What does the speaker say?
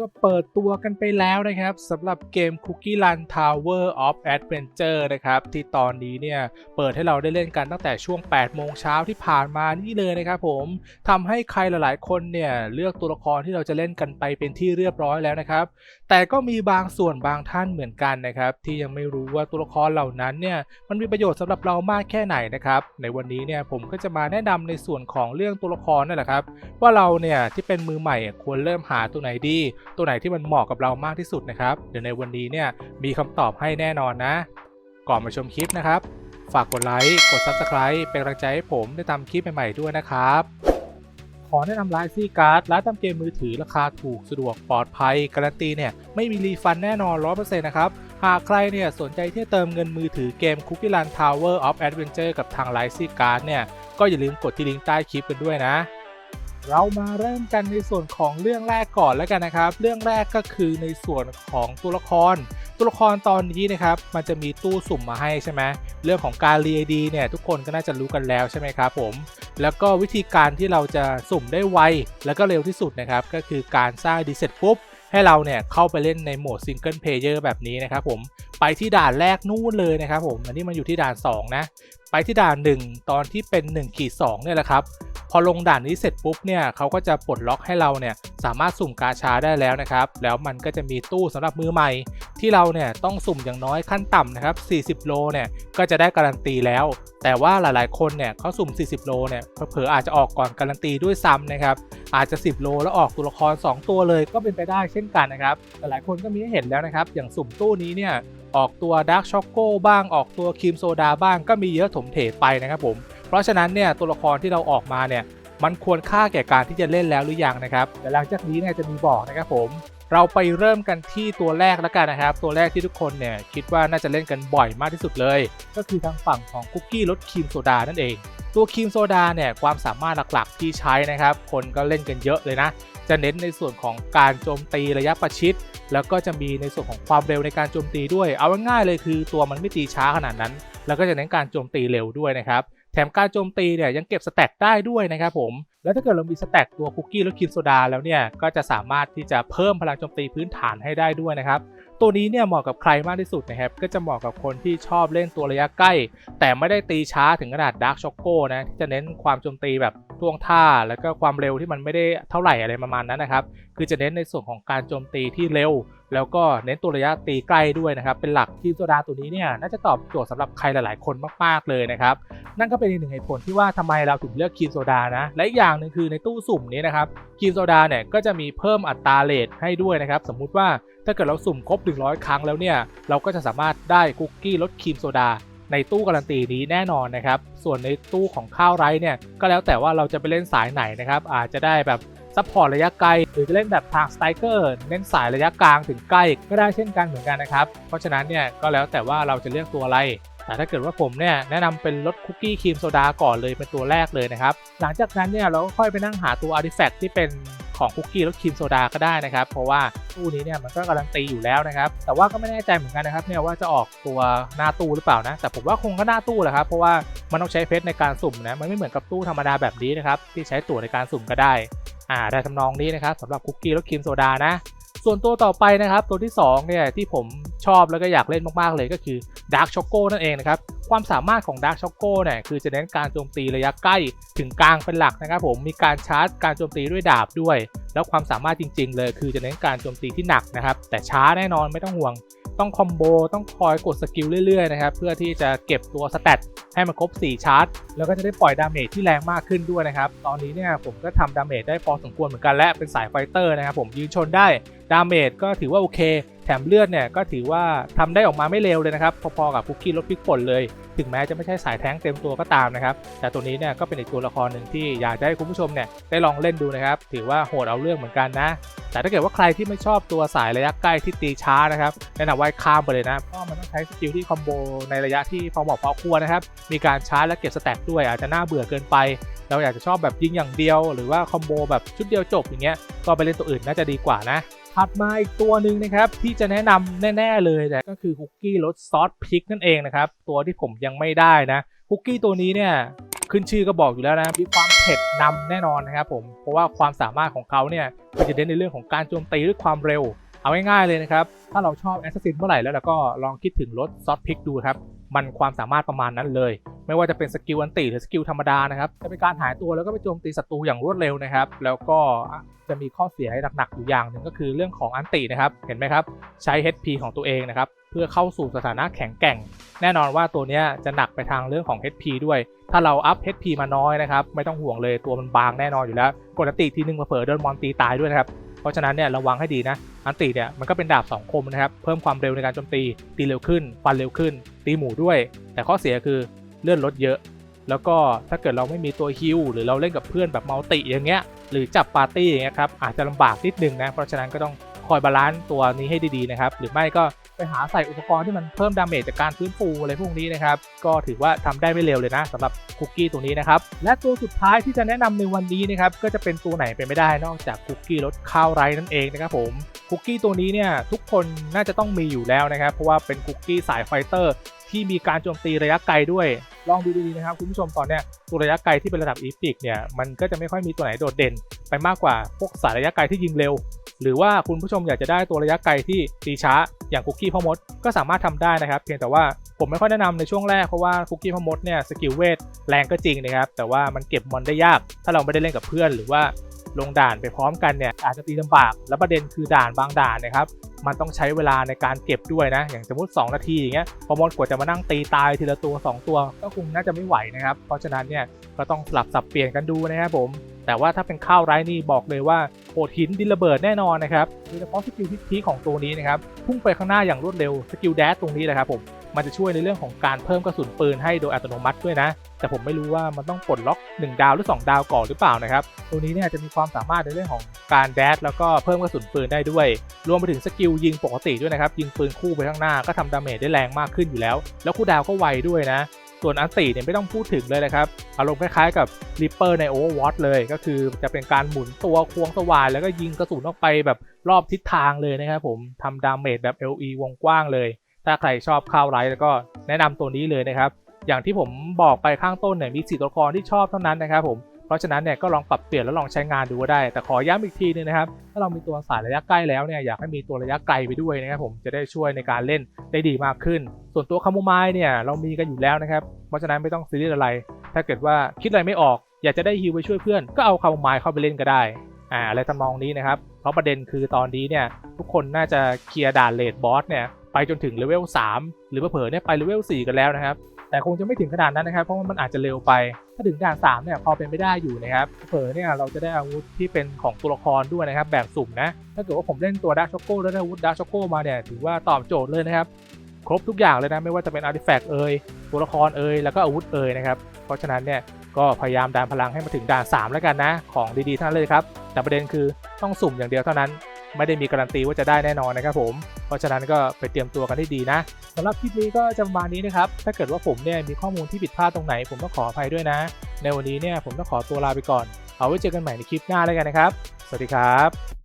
ก็เปิดตัวกันไปแล้วนะครับสำหรับเกม Cookie Run Tower of Adventure นะครับ ที่ตอนนี้เนี่ย เปิดให้เราได้เล่นกันตั้งแต่ช่วง 8 โมงเช้าที่ผ่านมานี่เลยนะครับผมทำให้ใครหลายๆ คนเนี่ย เลือกตัวละครที่เราจะเล่นกันไปเป็นที่เรียบร้อยแล้วนะครับ แต่ก็มีบางส่วนบางท่านเหมือนกันนะครับ ที่ยังไม่รู้ว่าตัวละครเหล่านั้นเนี่ยมันมีประโยชน์สำหรับเรามากแค่ไหนนะครับในวันนี้เนี่ยผมก็จะมาแนะนำในส่วนของเรื่องตัวละครนั่นแหละครับว่าเราเนี่ยที่เป็นมือใหม่ควรเริ่มหาตัวไหนดีตัวไหนที่มันเหมาะกับเรามากที่สุดนะครับ เดี๋ยวในวันนี้เนี่ยมีคำตอบให้แน่นอนนะ ก่อนมาชมคลิปนะครับ ฝากกดไลค์กด Subscribe เป็นกำลังใจให้ผมได้ทำคลิปใหม่ๆด้วยนะครับขอแนะนำร้านซีการ์ดร้านทำเกมมือถือราคาถูกสะดวกปลอดภัย การันตีเนี่ยไม่มีรีฟันแน่นอน 100%นะครับ หากใครเนี่ยสนใจที่จะเติมเงินมือถือเกม Cookie Run Tower of Adventure กับทางไลซีการ์ดเนี่ย ก็อย่าลืมกดที่ลิงก์ใต้คลิปกันด้วยนะ เรามาเริ่มกันในส่วนของเรื่องแรกก่อนแล้วกันนะครับ เรื่องแรกก็คือในส่วนของตัวละคร ตัวละครตอนนี้นะครับมันจะมีตู้สุ่มมาให้ใช่ไหมเรื่องของการเรียดีเนี่ยทุกคนก็น่าจะรู้กันแล้วใช่ไหมครับผม แล้วก็วิธีการที่เราจะสุ่มได้ไวแล้วก็เร็วที่สุดนะครับก็คือการสร้างดีเสร็จปุ๊บให้เราเนี่ยเข้าไปเล่นในโหมดซิงเกิลเพลเยอร์แบบนี้นะครับผมไปที่ด่านแรกนู่นเลยนะครับผมอันนี้มันอยู่ที่ด่าน 2 นะ ไปที่ด่าน 1 ตอนที่เป็น1ขีด2เนี่ยแหละครับพอลงด่านนี้เสร็จปุ๊บเนี่ยเขาก็จะปลดล็อกให้เราเนี่ยสามารถสุ่มกาชาได้แล้วนะครับ แล้วมันก็จะมีตู้สำหรับมือใหม่ ที่เราเนี่ยต้องสุ่มอย่างน้อยขั้นต่ำนะครับ 40 โลเนี่ยก็จะได้การันตีแล้ว แต่ว่าหลายๆ คนเนี่ยเขาสุ่ม 40 โลเนี่ยเผลออาจจะออกก่อนการันตีด้วยซ้ำนะครับอาจจะ 10 โลแล้วออกตัวละคร 2 ตัวเลยก็เป็นไปได้เช่นกันนะครับหลายๆคนก็มีให้เห็นแล้วนะครับอย่างสุ่มตู้นี้เนี่ยออกตัวดาร์กช็อกโกบ้างออกตัวครีมโซดาบ้างก็มีเยอะถมเถไปนะครับผม เพราะฉะนั้นเนี่ยตัวละครที่เราออกมาเนี่ยมันควรค่าแก่การที่จะเล่นแล้วหรือยังนะครับแต่หลังจากนี้เนี่ยจะมีบอกนะครับผมเราไปเริ่มกันที่ตัวแรกแล้วกันนะครับ ตัวแรกที่ทุกคนเนี่ยคิดว่าน่าจะเล่นกันบ่อยมากที่สุดเลย ก็คือทางฝั่งของคุกกี้รสครีมโซดานั่นเอง ตัวครีมโซดาเนี่ยความสามารถหลักๆที่ใช้นะครับ คนก็เล่นกันเยอะเลยนะ จะเน้นในส่วนของการโจมตีระยะประชิด แล้วก็จะมีในส่วนของความเร็วในการโจมตีด้วย เอาง่ายๆเลยคือตัวมันไม่ตีช้าขนาดนั้น แล้วก็จะเน้นการโจมตีเร็วด้วยนะครับ แถมการโจมตีเนี่ยยังเก็บสแต็กได้ด้วยนะครับผม แล้วถ้าเกิดเรามีสแต็กตัวคุกกี้และครีมโซดาแล้วเนี่ย ก็จะสามารถที่จะเพิ่มพลังโจมตีพื้นฐานให้ได้ด้วยนะครับ ตัวนี้เนี่ยเหมาะกับใครมากที่สุดนะครับ ก็จะเหมาะกับคนที่ชอบเล่นตัวระยะใกล้ แต่ไม่ได้ตีช้าถึงขนาดดาร์กช็อกโกนะที่จะเน้นความโจมตีแบบท่วงท่า แล้วก็ความเร็วที่มันไม่ได้เท่าไหร่อะไรประมาณนั้นนะครับ คือจะเน้นในส่วนของการโจมตีที่เร็วแล้วก็เน้นตัวระยะตีใกล้ด้วยนะครับ เป็นหลักทีมโซดาตัวนี้เนี่ยน่าจะตอบโจทย์สำหรับใครหลายๆ คนมากๆเลยนะครับ นั่นก็เป็นอีกหนึ่งเหตุผลที่ว่าทำไมเราถึงเลือกคีมโซดานะ และอีกอย่างหนึ่งคือในตู้สุ่มนี้นะครับคีมโซดาเนี่ยก็จะมีเพิ่มอัตราเลทให้ด้วยนะครับ สมมุติว่าถ้าเกิดเราสุ่มครบ 100 ครั้งแล้วเนี่ยเราก็จะสามารถได้คุกกี้รสครีมโซดาในตู้การันตีนี้แน่นอนนะครับ ส่วนในตู้ของข้าวไรซ์เนี่ยก็แล้วแต่ว่าเราจะไปเล่นสายไหนนะครับ อาจจะได้แบบ ซัพพอร์ตระยะไกล หรือจะเล่นแบบทางสไตรเกอร์เน้นสายระยะกลางถึงใกล้ก็ได้เช่นกันเหมือนกันนะครับ เพราะฉะนั้นเนี่ยก็แล้วแต่ว่าเราจะเลือกตัวอะไร แต่ถ้าเกิดว่าผมเนี่ยแนะนำเป็นรสคุกกี้ครีมโซดาก่อนเลยเป็นตัวแรกเลยนะครับ หลังจากนั้นเนี่ยเราก็ค่อยไปนั่งหาตัวอาร์ติแฟกต์ที่เป็นของคุกกี้รสครีมโซดาก็ได้นะครับ เพราะว่าตู้นี้เนี่ยมันก็การันตีอยู่แล้วนะครับ แต่ว่าก็ไม่แน่ใจเหมือนกันนะครับเนี่ยว่าจะออกตัวหน้าตู้หรือเปล่านะ แต่ผมว่าคงก็หน้าตู้แหละครับเพราะว่ามันต้องใช้เพชรในการสุ่มนะมันไม่เหมือนกับตู้ธรรมดาแบบนี้นะครับที่ใช้ตั๋วในการสุ่มก็ได้ อ่าได้ทำนองนี้นะครับสำหรับคุกกี้รสครีมโซดานะ ส่วนตัวต่อไปนะครับ ตัวที่2เนี่ยที่ผมชอบแล้วก็อยากเล่นมากๆเลยก็คือ Dark Choco นั่นเองนะครับ ความสามารถของ Dark Choco เนี่ยคือจะเน้นการโจมตีระยะใกล้ถึงกลางเป็นหลักนะครับผมมีการชาร์จการโจมตีด้วยดาบด้วย แล้วความสามารถจริง ๆ เลยคือจะเน้นการโจมตีที่หนักนะครับแต่ช้าแน่นอนไม่ต้องห่วงต้องคอมโบต้องคอยกดสกิลเรื่อยๆนะครับเพื่อที่จะเก็บตัวสเตตให้มันครบ 4 ชาร์จ แล้วก็จะได้ปล่อยดาเมจที่แรงมากขึ้นด้วยนะครับ ตอนนี้เนี่ยผมก็ทำดาเมจได้พอสมควรเหมือนกันและเป็นสายไฟเตอร์นะครับผมยืนชนได้ดาเมจก็ถือว่าโอเค แถมเลือดเนี่ยก็ถือว่าทำได้ออกมาไม่เร็วเลยนะครับ พอๆกับคุกกี้รถพิกผลเลย ถึงแม้จะไม่ใช่สายแท้งเต็มตัวก็ตามนะครับ แต่ตัวนี้เนี่ยก็เป็นอีกตัวละครหนึ่งที่อยากจะให้คุณผู้ชมเนี่ยได้ลองเล่นดูนะครับ ถือว่าโหดเอาเรื่องเหมือนกันนะ แต่ถ้าเกิดว่าใครที่ไม่ชอบตัวสายระยะใกล้ที่ตีช้านะครับแนะนำว่าข้ามไปเลยนะ เพราะมันต้องใช้สกิลที่คอมโบในระยะที่พอเหมาะพอควรนะครับ มีการชาร์จและเก็บสแต็กด้วยอาจจะน่าเบื่อเกินไปเราอยากจะชอบแบบยิงอย่างเดียว หรือว่าคอมโบแบบชุดเดียวจบอย่างเงี้ยก็ไปเล่นตัวอื่นน่าจะดีกว่านะ ถัดมาอีกตัวหนึ่งนะครับที่จะแนะนำแน่ๆเลยแต่ก็คือคุกกี้รสซอสพริกนั่นเองนะครับตัวที่ผมยังไม่ได้นะคุกกี้ตัวนี้เนี่ยขึ้นชื่อก็บอกอยู่แล้วนะมีความเผ็ดนำแน่นอนนะครับผมเพราะว่าความสามารถของเขาเนี่ยก็จะเน้นในเรื่องของการโจมตีด้วยความเร็ว เอาง่ายๆเลยนะครับ ถ้าเราชอบแอสซัสซินเมื่อไหร่แล้วเราก็ลองคิดถึงรถซอสพริกดูครับ มันความสามารถประมาณนั้นเลย ไม่ว่าจะเป็นสกิลอันติหรือสกิลธรรมดานะครับจะเป็นการหายตัวแล้วก็ไปโจมตีศัตรูอย่างรวดเร็วนะครับ แล้วก็จะมีข้อเสียให้หนักๆอยู่อย่างหนึ่งก็คือเรื่องของอันตินะครับ เห็นไหมครับ ใช้ HP ของตัวเองนะครับ เพื่อเข้าสู่สถานะแข็งแกร่ง แน่นอนว่าตัวนี้จะหนักไปทางเรื่องของ HP ด้วย ถ้าเราอัพ HP มาน้อยนะครับ ไม่ต้องห่วงเลยตัวมันบางแน่นอนอยู่แล้ว กดอันติทีนึงมาเผลอโดนมอนตีตายด้วยนะครับ ราะฉะนั้นเนี่ยระวังให้ดีนะอันติเนี่ยมันก็เป็นดาบ2คมนะครับเพิ่มความเร็วในการโจมตีตีเร็วขึ้น ฟันเร็วขึ้น ตีหมู่ด้วย แต่ข้อเสียคือเลื่อนลดเยอะ แล้วก็ถ้าเกิดเราไม่มีตัวฮิลหรือเราเล่นกับเพื่อนแบบมัลติอย่างเงี้ยหรือจับปาร์ตี้อย่างเงี้ยครับอาจจะลำบากนิดนึงนะเพราะฉะนั้นก็ต้องคอยบาลานซ์ตัวนี้ให้ดีๆนะครับหรือไม่ก็ ไปหาใส่อุปกรณ์ที่มันเพิ่มดาเมจจากการฟื้นฟูอะไรพวกนี้นะครับ ก็ถือว่าทำได้ไม่เร็วเลยนะสำหรับคุกกี้ตัวนี้นะครับ และตัวสุดท้ายที่จะแนะนำในวันนี้นะครับก็จะเป็นตัวไหนไปไม่ได้นอกจากคุกกี้รสข้าวไร้นั่นเองนะครับผมคุกกี้ตัวนี้เนี่ยทุกคนน่าจะต้องมีอยู่แล้วนะครับ เพราะว่าเป็นคุกกี้สายไฟเตอร์ ที่มีการโจมตีระยะไกลด้วย ลองดูดีๆนะครับ คุณผู้ชมตอนเนี้ยตัวระยะไกลที่เป็นระดับอีพิกเนี่ยมันก็จะไม่ค่อยมีตัวไหนโดดเด่น ไปมากกว่าพวกสายระยะไกลที่ยิงเร็ว หรือว่าคุณผู้ชมอยากจะได้ตัวระยะไกลที่ตีช้า อย่างคุกกี้พ่อมดก็สามารถทำได้นะครับ เพียงแต่ว่าผมไม่ค่อยแนะนำในช่วงแรกเพราะว่าคุกกี้พ่อมดเนี่ยสกิลเวทแรงก็จริงนะครับแต่ว่ามันเก็บมอนได้ยาก ถ้าเราไม่ได้เล่นกับเพื่อนหรือว่า ลงด่านไปพร้อมกันเนี่ยอาจจะตีลำบาก แล้วประเด็นคือด่านบางด่านนะครับมันต้องใช้เวลาในการเก็บด้วยนะ อย่างสมมติ 2 นาทีอย่างเงี้ยพอมดกว่าจะมานั่งตีตายทีละตัว 2 ตัว ก็คงน่าจะไม่ไหวนะครับ เพราะฉะนั้นเนี่ยก็ต้องสลับสับเปลี่ยนกันดูนะครับผม แต่ว่าถ้าเป็นข้าวไร้นี่บอกเลยว่าโหดหินดินระเบิดแน่นอนนะครับโดยเฉพาะสกิลพีคของตัวนี้นะครับพุ่งไปข้างหน้าอย่างรวดเร็วสกิลแดชตรงนี้เลยครับผมมันจะช่วยในเรื่องของการเพิ่มกระสุนปืนให้โดยอัตโนมัติด้วยนะ แต่ผมไม่รู้ว่ามันต้องปลดล็อก 1 ดาวหรือ 2 ดาวก่อนหรือเปล่านะครับ ตัวนี้เนี่ยจะมีความสามารถในเรื่องของการแดชแล้วก็เพิ่มกระสุนปืนได้ด้วย รวมไปถึงสกิลยิงปกติด้วยนะครับ ยิงปืนคู่ไปข้างหน้าก็ทำดาเมจได้แรงมากขึ้นอยู่แล้ว แล้วคู่ดาวก็ไวด้วยนะ ส่วนอันติเนี่ยไม่ต้องพูดถึงเลยนะครับ อารมณ์คล้ายๆกับริปเปอร์ใน Overwatch เลย ก็คือจะเป็นการหมุนตัวควงสว่านแล้วก็ยิงกระสุนออกไปแบบรอบทิศทางเลยนะครับผมทำดาเมจแบบ LE วงกว้างเลย ถ้าใครชอบข้าวไรแล้วก็แนะนำตัวนี้เลยนะครับ อย่างที่ผมบอกไปข้างต้นเนี่ยมีสี่ตัวละครที่ชอบเท่านั้นนะครับผม เพราะฉะนั้นเนี่ยก็ลองปรับเปลี่ยนแล้วลองใช้งานดูก็ได้ แต่ขอย้ำอีกทีนึงนะครับ ถ้าเรามีตัวสายระยะใกล้แล้วเนี่ยอยากให้มีตัวระยะไกลไปด้วยนะครับผมจะได้ช่วยในการเล่นได้ดีมากขึ้น ส่วนตัวคาโมไมล์เนี่ยเรามีกันอยู่แล้วนะครับ เพราะฉะนั้นไม่ต้องซีเรียสอะไร ถ้าเกิดว่าคิดอะไรไม่ออก อยากจะได้ฮิวไปช่วยเพื่อนก็เอาคาโมไมล์เข้าไปเล่นก็ได้อ่าอะไรทำนองนี้นะครับ เพราะประเด็นคือตอนนี้เนี่ยทุกคนน่าจะเคลียร์ด่านเลดบอสเนี่ยไปจนถึงเลเวล3หรือเผลอเนี่ยไปเลเวล4กันแล้วนะครับ แต่คงจะไม่ถึงขนาดนั้นนะครับ เพราะว่ามันอาจจะเร็วไป ถ้าถึงด่าน3เนี่ยพอเป็นไปได้อยู่นะครับเผลอเนี่ยเราจะได้อาวุธที่เป็นของตัวละครด้วยนะครับ แบบสุ่มนะ ถ้าเกิดว่าผมเล่นตัวดาร์ช็อกโก้แล้วได้อาวุธดาร์ช็อกโก้มาเนี่ยถือว่าตอบโจทย์เลยนะครับ ครบทุกอย่างเลยนะไม่ว่าจะเป็นอาร์ติแฟกต์เอ่ยตัวละครเอ่ยแล้วก็อาวุธเอ่ยนะครับ เพราะฉะนั้นเนี่ยก็พยายามดันพลังให้มาถึงด่าน 3 แล้วกันนะ ของดีๆทั้งนั้นเลยครับ แต่ประเด็นคือต้องสุ่มอย่างเดียวเท่านั้น ไม่ได้มีการันตีว่าจะได้แน่นอนนะครับผม เพราะฉะนั้นก็ไปเตรียมตัวกันให้ดีนะสำหรับคลิปนี้ก็จะประมาณนี้นะครับ ถ้าเกิดว่าผมเนี่ยมีข้อมูลที่ผิดพลาดตรงไหน ผมต้องขออภัยด้วยนะ ในวันนี้เนี่ยผมต้องขอตัวลาไปก่อน เอาไว้เจอกันใหม่ในคลิปหน้าแล้วกันนะครับ สวัสดีครับ